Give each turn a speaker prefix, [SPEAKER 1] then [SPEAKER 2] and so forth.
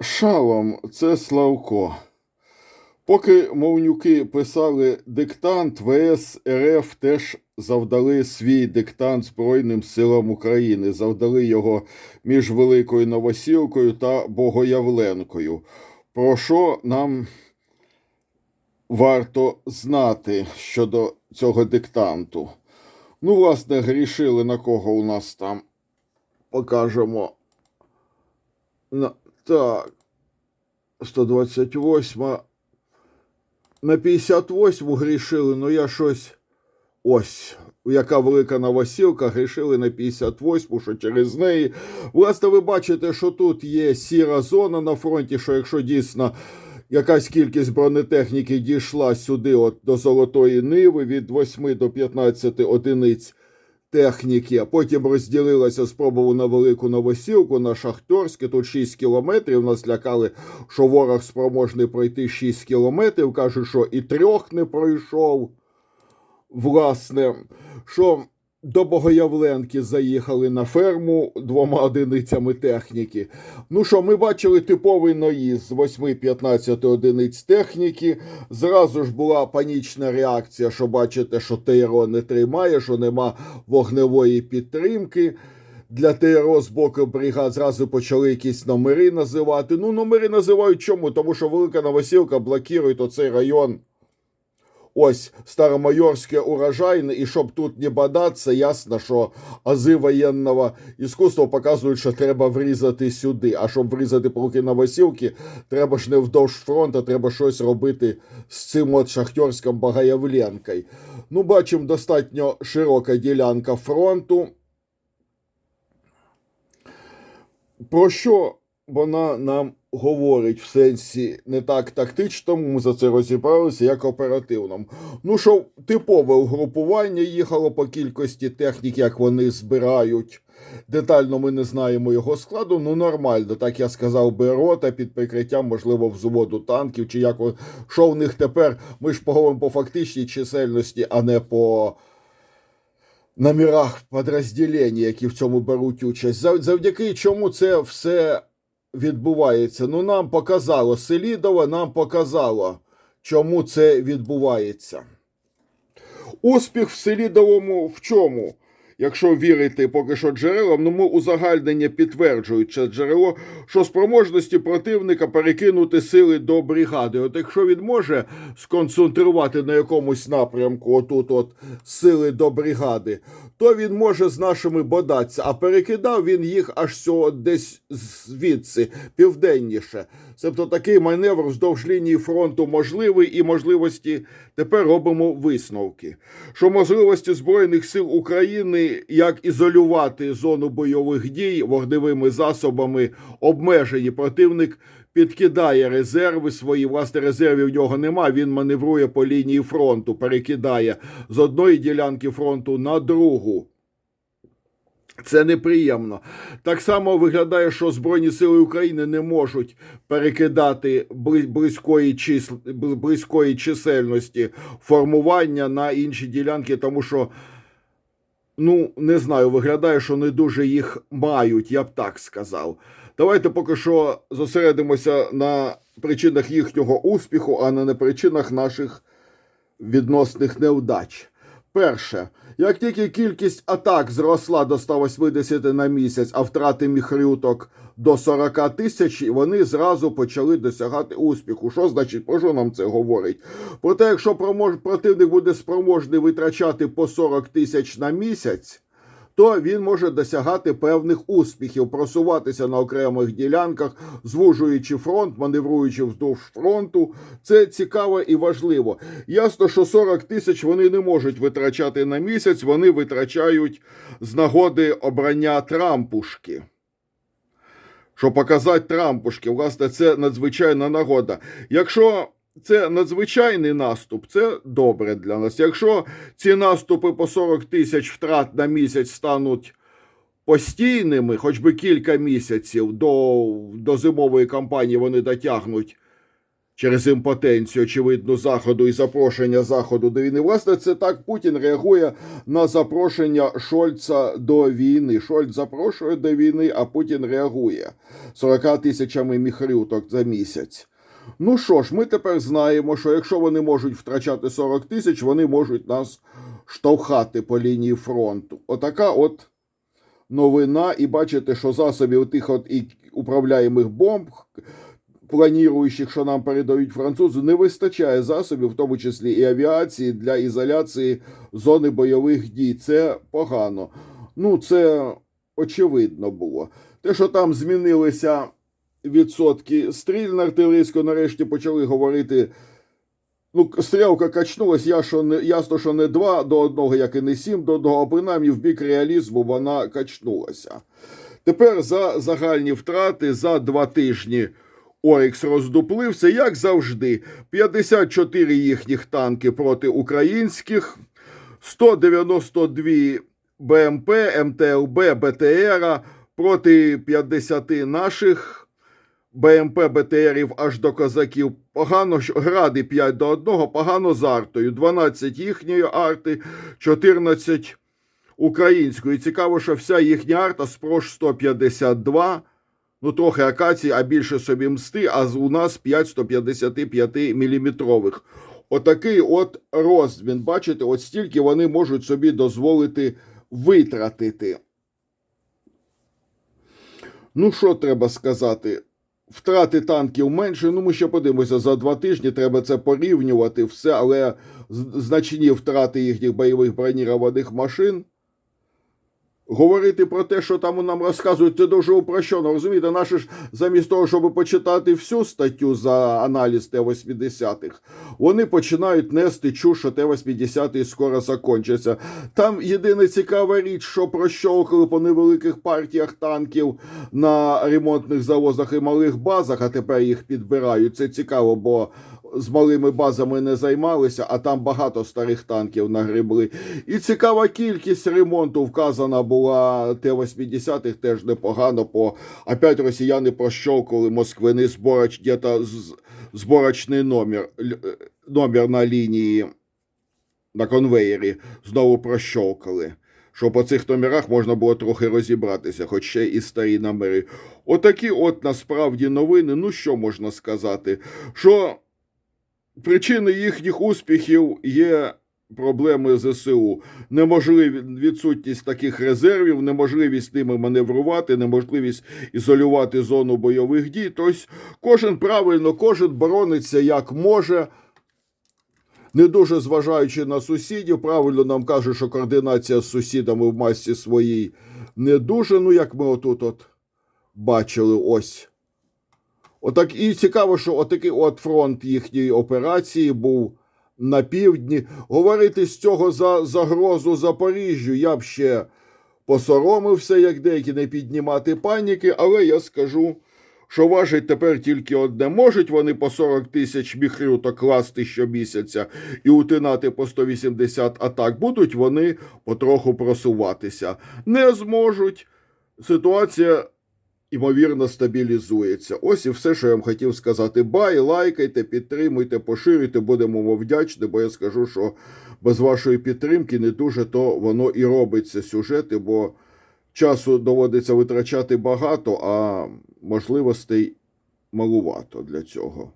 [SPEAKER 1] Шалом, це Славко. Поки мовнюки писали диктант, ВС РФ теж завдали свій диктант Збройним силам України, завдали його між Великою Новосілкою та Богоявленкою. Про що нам варто знати щодо цього диктанту? Ну, власне, грішили на кого у нас там покажемо. На... Так. 128. На 58 грішили, ну я щось. Ось, яка велика новосілка, грішили на 58, що через неї. Власне, ви бачите, що тут є сіра зона на фронті, що якщо дійсно якась кількість бронетехніки дійшла сюди, от до Золотої Ниви, від 8 до 15 одиниць техніки, а потім розділилася спробувала на велику новосілку, на Шахторське, тут 6 кілометрів. Нас лякали, що ворог спроможний пройти 6 кілометрів. Кажуть, що і трьох не пройшов. Власне, що до Богоявленки заїхали на ферму двома одиницями техніки. Ну що, ми бачили типовий наїзд з 8-15 одиниць техніки. Зразу ж була панічна реакція, що бачите, що ТРО не тримає, що нема вогневої підтримки. Для ТРО з боку бригад зразу почали якісь номери називати. Ну, номери називають чому? Тому що Велика Новосілка блокує оцей район. Ось Старомайорське урожайне, і щоб тут не бодатися, ясно, що ази воєнного іскусства показують, що треба врізати сюди. А щоб врізати по руки Новосілки, треба ж не вдовж фронту, треба щось робити з цим от шахтерським Багаявленкою. Ну, бачимо, достатньо широка ділянка фронту. Про що вона нам говорить в сенсі не так тактичному, ми за це розібралися, як оперативному. Ну, що типове угрупування їхало по кількості технік, як вони збирають. Детально ми не знаємо його складу, ну нормально, так я сказав би рота під прикриттям, можливо, взводу танків, чи як що в них тепер. Ми ж поговоримо по фактичній чисельності, а не по номерах підрозділень, які в цьому беруть участь. Завдяки чому це все відбувається? Ну, нам показало Селідова, нам показало, чому це відбувається. Успіх в Селідовому в чому? Якщо вірити поки що джерелам, ну узагальнення підтверджують це джерело, що спроможності противника перекинути сили до бригади. От якщо він може сконцентрувати на якомусь напрямку, отут от сили до бригади, то він може з нашими бодатися, а перекидав він їх аж сього десь звідси, південніше. Тобто такий маневр вздовж лінії фронту можливий і можливості тепер робимо висновки. Що можливості Збройних сил України як ізолювати зону бойових дій вогневими засобами обмежені. Противник підкидає резерви свої, власне, резервів в нього нема. Він маневрує по лінії фронту, перекидає з одної ділянки фронту на другу. Це неприємно. Так само виглядає, що Збройні Сили України не можуть перекидати близької, числ... близької чисельності формування на інші ділянки, тому що, ну, не знаю, виглядає, що не дуже їх мають, я б так сказав. Давайте поки що зосередимося на причинах їхнього успіху, а не на причинах наших відносних невдач. Перше, як тільки кількість атак зросла до 180 на місяць, а втрати міхрюток до 40 тисяч, вони зразу почали досягати успіху. Що значить, про що нам це говорить? Проте, якщо промож- противник буде спроможний витрачати по 40 тисяч на місяць, то він може досягати певних успіхів, просуватися на окремих ділянках, звужуючи фронт, маневруючи вздовж фронту. Це цікаво і важливо. Ясно, що 40 тисяч вони не можуть витрачати на місяць, вони витрачають з нагоди обрання Трампушки. Щоб показати Трампушки, власне, це надзвичайна нагода. Якщо це надзвичайний наступ, це добре для нас. Якщо ці наступи по 40 тисяч втрат на місяць стануть постійними, хоч би кілька місяців до, до зимової кампанії вони дотягнуть через імпотенцію, очевидно, Заходу і запрошення Заходу до війни. Власне, це так Путін реагує на запрошення Шольца до війни. Шольц запрошує до війни, а Путін реагує 40 тисячами міхрюток за місяць. Ну що ж, ми тепер знаємо, що якщо вони можуть втрачати 40 тисяч, вони можуть нас штовхати по лінії фронту. Отака от новина. І бачите, що засобів тих от і управляємих бомб, планіруючих, що нам передають французи, не вистачає засобів, в тому числі і авіації, для ізоляції зони бойових дій. Це погано. Ну, це очевидно було. Те, що там змінилися відсотки стріль на артилерійську, нарешті почали говорити. Ну, стрілка качнулась, я що не, ясно, що не 2 до 1, як і не 7 до 1, а принаймні в бік реалізму вона качнулася. Тепер за загальні втрати за два тижні Орікс роздуплився, як завжди. 54 їхніх танки проти українських, 192 БМП, МТЛБ, БТР проти 50 наших. БМП БТРів аж до козаків. Погано гради 5 до 1, погано з артою. 12 їхньої арти, 14 української. Цікаво, що вся їхня арта спрош 152. Ну, трохи акації, а більше собі мсти, а у нас 5 155 міліметрових. Отакий от розмін. Бачите, от стільки вони можуть собі дозволити витратити. Ну, що треба сказати? Втрати танків менше. Ну, ми ще подивимося за два тижні. Треба це порівнювати все, але значні втрати їхніх бойових бронірованих машин. Говорити про те, що там нам розказують, це дуже упрощено. Розумієте, наші ж замість того, щоб почитати всю статтю за аналіз Т-80-х, вони починають нести чуш, що Т-80 скоро закінчиться. Там єдина цікава річ, що прощовкали по невеликих партіях танків на ремонтних завозах і малих базах, а тепер їх підбирають. Це цікаво, бо з малими базами не займалися, а там багато старих танків нагребли. І цікава кількість ремонту вказана була Т-80-х, теж непогано, бо опять росіяни прощовкали Москвини зборач, где-то зборочний номер, е, номер на лінії на конвеєрі знову прощовкали. Що по цих номерах можна було трохи розібратися, хоч ще і старі номери. Отакі от насправді новини. Ну що можна сказати? Що причини їхніх успіхів є проблеми ЗСУ. Неможливі відсутність таких резервів, неможливість ними маневрувати, неможливість ізолювати зону бойових дій. Тобто кожен правильно, кожен борониться як може. Не дуже зважаючи на сусідів, правильно нам кажуть, що координація з сусідами в масі своїй не дуже, ну як ми отут от бачили ось. Отак і цікаво, що отакий от фронт їхньої операції був на півдні. Говорити з цього за загрозу Запоріжжю я б ще посоромився, як деякі не піднімати паніки, але я скажу, що важить тепер тільки одне. Можуть вони по 40 тисяч міхрюток класти щомісяця і утинати по 180 атак. Будуть вони потроху просуватися. Не зможуть. Ситуація ймовірно, стабілізується. Ось і все, що я вам хотів сказати. Бай, лайкайте, підтримуйте, поширюйте, будемо вам вдячні, бо я скажу, що без вашої підтримки не дуже то воно і робиться сюжети, бо часу доводиться витрачати багато, а можливостей малувато для цього.